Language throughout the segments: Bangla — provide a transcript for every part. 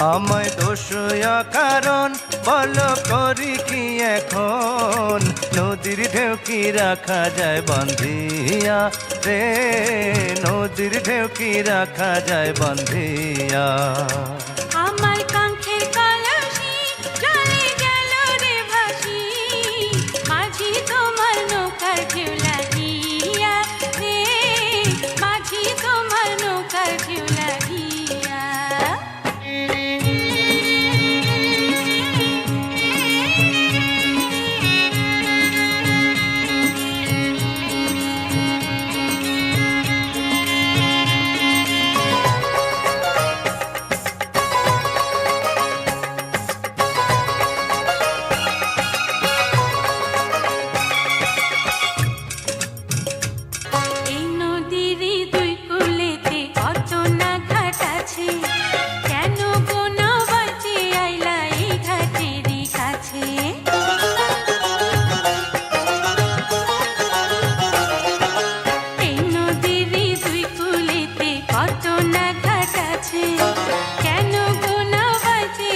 আমায় দোষয়া কারণ, বল করি কি এখন? নদীর ঢেউ কি রাখা যায় বন্ধিয়া রে? নদীর ঢেউ কি রাখা যায় বন্ধিয়া? আমার ঘাট কেন কোন বাঁচে আইলা এই ঘাটেরই কাছে? এই নদীর দুই কূলেতে কত না ঘাট আছে। কেন কোন বাঁচে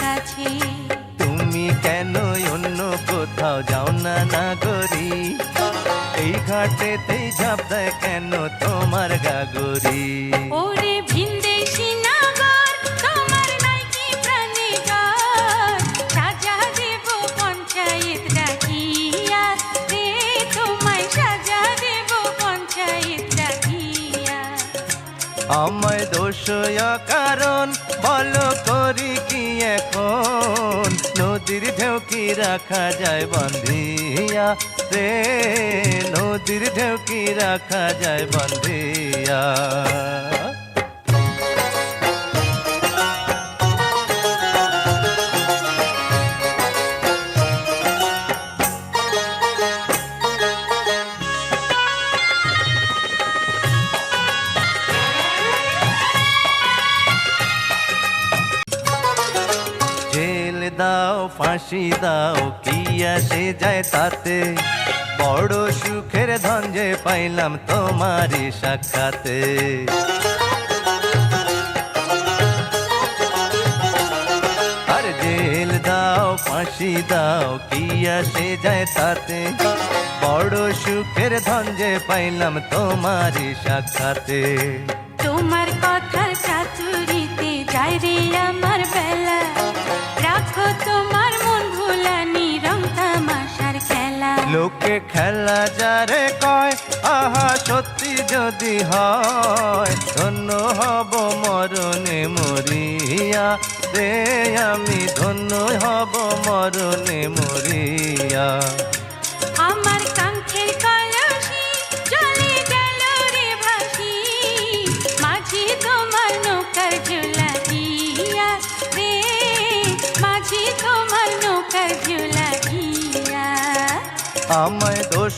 কাছে? তুমি কেন অন্য কোথাও যাও না না করি এই ঘাটেতেই ঝাঁপ দেয় কেন তোমার গাগরি? ওরে ভিনদেশি নাগর তোমার নাইকি প্রাণে ঘর সাজা দেব পঞ্চায়েত ডাকিয়া রে তোমায় সাজা দেব পঞ্চায়েত ডাকিয়া আমায় দোষয়া কারণ বলো করি কি এখন? নদীর ঢেউ কি রাখা যায় বন্ধিয়া রে? নদীর ঢেউ কি রাখা যায় বন্ধিয়া? ফাঁসি দাও, কি আসে যায় তাতে? বড় সুখের যে পাইলাম তোমারই সাক্ষাতে। আর জেল দাও, ফাঁসি দাও, কি আসে যায় তাতে? বড় সুখের যে পাইলাম তোমারই সাক্ষাতে। তোমার কথার চাতুরিতে লোকে খেলা যারে কয়, আহা, সত্যি যদি হয়, ধন্য হব মরণে মরিয়া। রে আমি ধন্য হব মরণে মরিয়া। আমায় দোষ